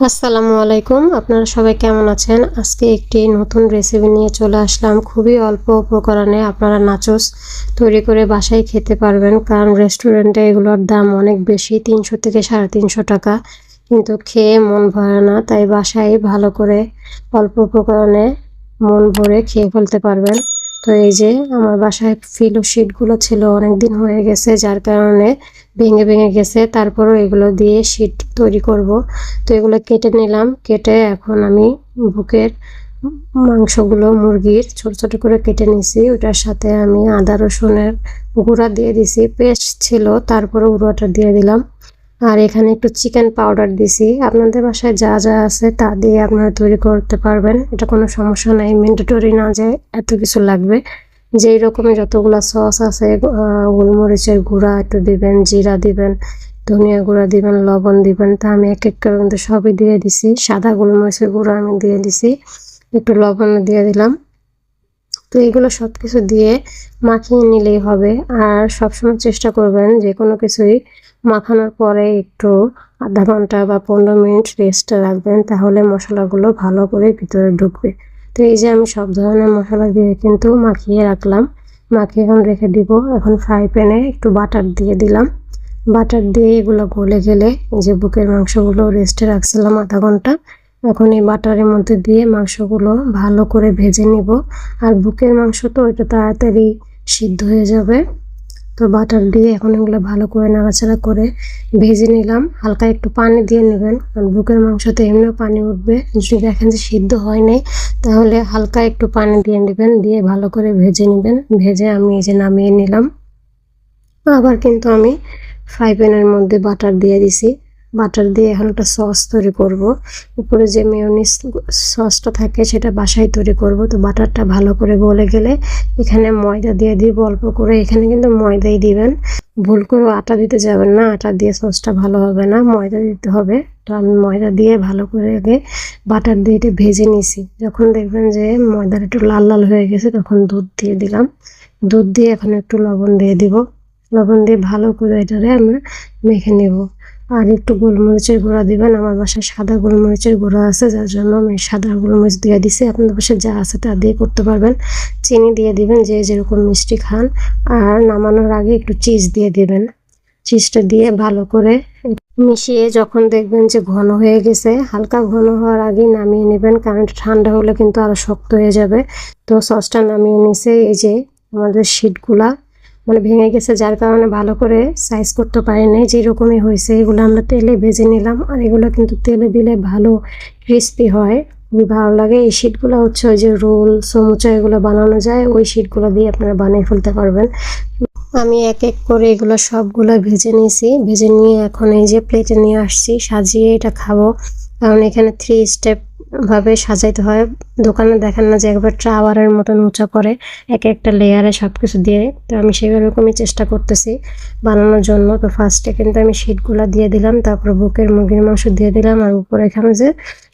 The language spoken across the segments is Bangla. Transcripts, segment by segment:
আসসালামু আলাইকুম। আপনারা সবাই কেমন আছেন? আজকে একটি নতুন রেসিপি নিয়ে চলে আসলাম। খুবই অল্প উপকরণে আপনারা নাচোস তৈরি করে বাসায় খেতে পারবেন। কারণ রেস্টুরেন্টে এগুলোর দাম অনেক বেশি, তিনশো থেকে সাড়ে তিনশো টাকা। কিন্তু খেয়ে মন ভরে না, তাই বাসায় ভালো করে অল্প উপকরণে মন ভরে খেয়ে ফেলতে পারবেন। তো এই যে আমার বাসায় ফিলো শিটগুলো ছিল অনেক দিন হয়ে গেছে, যার কারণে ভেঙে ভেঙে গেছে। তারপরও এগুলো দিয়ে শিট তৈরি করব। তো এগুলো কেটে নিলাম। কেটে এখন আমি বুকের মাংসগুলো মুরগির ছোট ছোট করে কেটে নিছি। ওটার সাথে আমি আদা রসুনের গুঁড়া দিয়ে দিছি। পেস্ট ছিল তারপরে গুঁড়োটা দিয়ে দিলাম। আর এখানে একটু চিকেন পাউডার দিছি। আপনাদের বাসায় যা যা আছে তা দিয়ে আপনারা তৈরি করতে পারবেন। এটা কোনো সমস্যা নাই। ম্যান্ডেটরি না যে এত কিছু লাগবে। যেই রকমের যতগুলো সস আছে গোলমরিচের গুঁড়া একটু দিবেন, জিরা দিবেন, ধনিয়া গুঁড়া দিবেন, লবণ দিবেন। তা আমি এক এক করে কিন্তু সবই দিয়ে দিছি। সাদা গোলমরিচের গুঁড়া আমি দিয়ে দিছি। একটু লবণ দিয়ে দিলাম। তো এগুলো সব কিছু দিয়ে মাখিয়ে নিলেই হবে। আর সবসময় চেষ্টা করবেন যে কোনো কিছুই মাখানোর পরে একটু আধা ঘণ্টা বা পনেরো মিনিট রেস্ট রাখবেন, তাহলে মশলাগুলো ভালো করে ভিতরে ঢুকবে। তো এই যে আমি সব ধরনের মশলা দিয়ে কিন্তু মাখিয়ে রাখলাম। মাখিয়ে এখন রেখে দিব। এখন ফ্রাই প্যানে একটু বাটার দিয়ে দিলাম। বাটার দিয়ে এগুলো গলে গেলে যে বুকের মাংসগুলো রেস্টে রাখছিলাম আধা ঘণ্টা। এখন এই বাটারের মধ্যে দিয়ে মাংসগুলো ভালো করে ভেজে নিব। আর বুকের মাংস তো এটা তাড়াতাড়ি সিদ্ধ হয়ে যাবে। তো বাটার দিয়ে এখন এগুলো ভালো করে নাড়াচাড়া করে ভেজে নিলাম। হালকা একটু পানি দিয়ে নেবেন। কারণ বুকের মাংসতে এমনিও পানি উঠবে। যদি দেখেন যে সিদ্ধ হয় নাই, তাহলে হালকা একটু পানি দিয়ে নেবেন। দিয়ে ভালো করে ভেজে নেবেন। ভেজে আমি এই যে নামিয়ে নিলাম। আবার কিন্তু আমি ফ্রাই প্যানের মধ্যে বাটার দিয়ে দিছি। বাটার দিয়ে এখন একটা সস তৈরি করব। উপরে যে মেয়নিস সসটা থাকে সেটা বাসায় তৈরি করব। তো বাটারটা ভালো করে গলে গেলে এখানে ময়দা দিয়ে দিব অল্প করে। এখানে কিন্তু ময়দাই দিবেন। ভুল করে আটা দিতে যাবেন না। আটা দিয়ে সসটা ভালো হবে না। ময়দা দিতে হবে। তো আমি ময়দা দিয়ে ভালো করে আগে বাটার দিয়ে এটা ভেজে নিছি। যখন দেখবেন যে ময়দাটা একটু লাল লাল হয়ে গেছে, তখন দুধ দিয়ে দিলাম। দুধ দিয়ে এখন একটু লবণ দিয়ে দিব। লবণ দিয়ে ভালো করে এটারে আমরা মেখে নেব। আর একটু গোলমরিচের গুঁড়া দিবেন। আমার বাসায় সাদা গোলমরিচের গুঁড়া আছে, যার জন্য আমি সাদা গোলমরিচ দিয়ে দিছি। আপনাদের বাসায় যা আছে তা দিয়ে করতে পারবেন। চিনি দিয়ে দিবেন যে যেরকম মিষ্টি খান। আর নামানোর আগে একটু চিজ দিয়ে দিবেন। চিজটা দিয়ে ভালো করে মিশিয়ে যখন দেখবেন যে ঘন হয়ে গেছে, হালকা ঘন হওয়ার আগে নামিয়ে নেবেন। কারণ ঠান্ডা হলে কিন্তু আরও শক্ত হয়ে যাবে। তো সসটা নামিয়ে নিছে। এই যে আমাদের শিটগুলা মানে ভেঙে গেছে, যার কারণে ভালো করে সাইজ করতে পারিনি। যেরকমই হয়েছে, এগুলো আমরা তেলে ভেজে নিলাম আর এগুলো কিন্তু তেলে দিলে ভালো ক্রিস্পি হয়। খুবই ভালো লাগে। এই শিটগুলো হচ্ছে ওই যে রোল সমুচা এগুলো বানানো যায়, ওই শিটগুলো দিয়ে আপনারা বানিয়ে ফেলতে পারবেন। আমি এক এক করে এগুলো সবগুলো ভেজে নিয়েছি। ভেজে নিয়ে এখন এই যে প্লেটে নিয়ে আসছি, সাজিয়ে এটা খাব। কারণ এখানে থ্রি স্টেপ ভাবে সাজাইতে হয়। দোকানে দেখেন না যে একবার টাওয়ারের মতন উঁচা করে এক একটা লেয়ারে সব কিছু দিয়ে, তো আমি সেরকমই চেষ্টা করতেছি বানানোর জন্য। তো ফার্স্টে কিন্তু আমি শিটগুলো দিয়ে দিলাম, তারপর বুকের মুরগির মাংস দিয়ে দিলাম, আর উপরে এখানে যে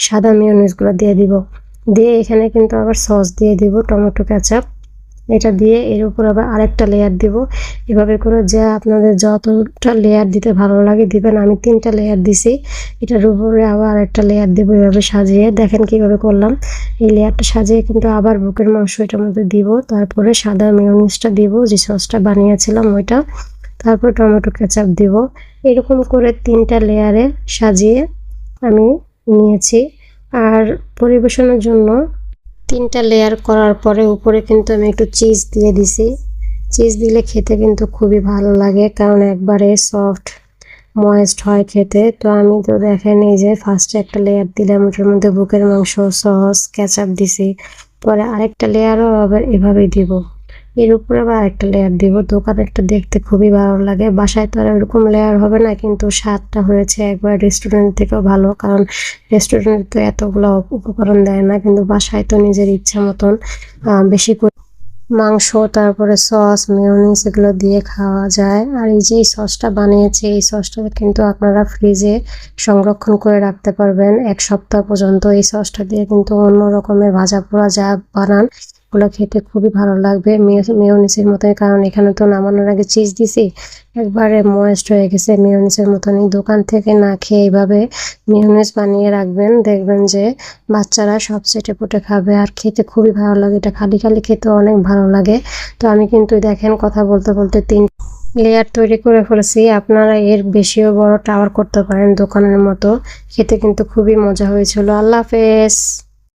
সাদা মিওনিজগুলো দিয়ে দিব। দিয়ে এখানে কিন্তু আবার সস দিয়ে দিব, টমেটো কেচাপ এটা দিয়ে এর উপর আবার আরেকটা লেয়ার দিব। এভাবে করে যা আপনাদের যতটা লেয়ার দিতে ভালো লাগে দিবেন। আমি তিনটা লেয়ার দিছি। এটার উপরে আবার আরেকটা লেয়ার দিব এভাবে সাজিয়ে। দেখেন কীভাবে করলাম। এই লেয়ারটা সাজিয়ে কিন্তু আবার বুকের মাংস এটার মধ্যে দিব। তারপরে সাদা মিউনিসটা দিব, যে সসটা বানিয়েছিলাম ওইটা। তারপর টমেটো কেচাপ দিব। এরকম করে তিনটা লেয়ারে সাজিয়ে আমি নিয়েছি। আর পরিবেশনের জন্য তিনটা লেয়ার করার পরে উপরে কিন্তু আমি একটু চিজ দিয়ে দিছি। চিজ দিলে খেতে কিন্তু খুবই ভালো লাগে, কারণ একবারে সফট ময়েস্ট হয় খেতে। তো আমি তো দেখেন এই যে ফার্স্টে একটা লেয়ার দিলাম, ওটার মধ্যে বুকের মাংস সস ক্যাচআপ দিছি। পরে আরেকটা লেয়ারও আবার এভাবেই দিব। এর উপরে আবার আরেকটা লেয়ার দিব। দোকানেরটা দেখতে খুবই ভালো লাগে। বাসায় তো আর এরকম লেয়ার হবে না, কিন্তু স্বাদটা হয়েছে একবার রেস্টুরেন্ট থেকেও ভালো। কারণ রেস্টুরেন্টে তো এতগুলো উপকরণ দেয় না, কিন্তু বাসায় তো নিজের ইচ্ছা মতন বেশি করে মাংস, তারপরে সস মেয়োনিজ এগুলো দিয়ে খাওয়া যায়। আর এই যে এই সসটা বানিয়েছে, এই সসটা কিন্তু আপনারা ফ্রিজে সংরক্ষণ করে রাখতে পারবেন। এক সপ্তাহ পর্যন্ত এই সসটা দিয়ে কিন্তু অন্য রকমের ভাজা পোড়া যা বানান সবগুলো খেতে খুবই ভালো লাগবে মেয়নিসের মতোই, কারণ এখানে তো নামানোর আগে চিজ দিছি। একবারে ময়েস্ট হয়ে গেছে মেয়নিসের মতনই দোকান থেকে না খেয়ে এইভাবে মেয়নিস বানিয়ে রাখবেন, দেখবেন যে বাচ্চারা সব চেটে পুটে খাবে। আর খেতে খুবই ভালো লাগে, এটা খালি খালি খেতে অনেক ভালো লাগে। তো আমি কিন্তু দেখেন কথা বলতে বলতে তিন লেয়ার তৈরি করে ফেলেছি। আপনারা এর বেশিও বড় টাওয়ার করতে পারেন দোকানের মতো। খেতে কিন্তু খুবই মজা হয়েছিল। আল্লাহ হাফেজ।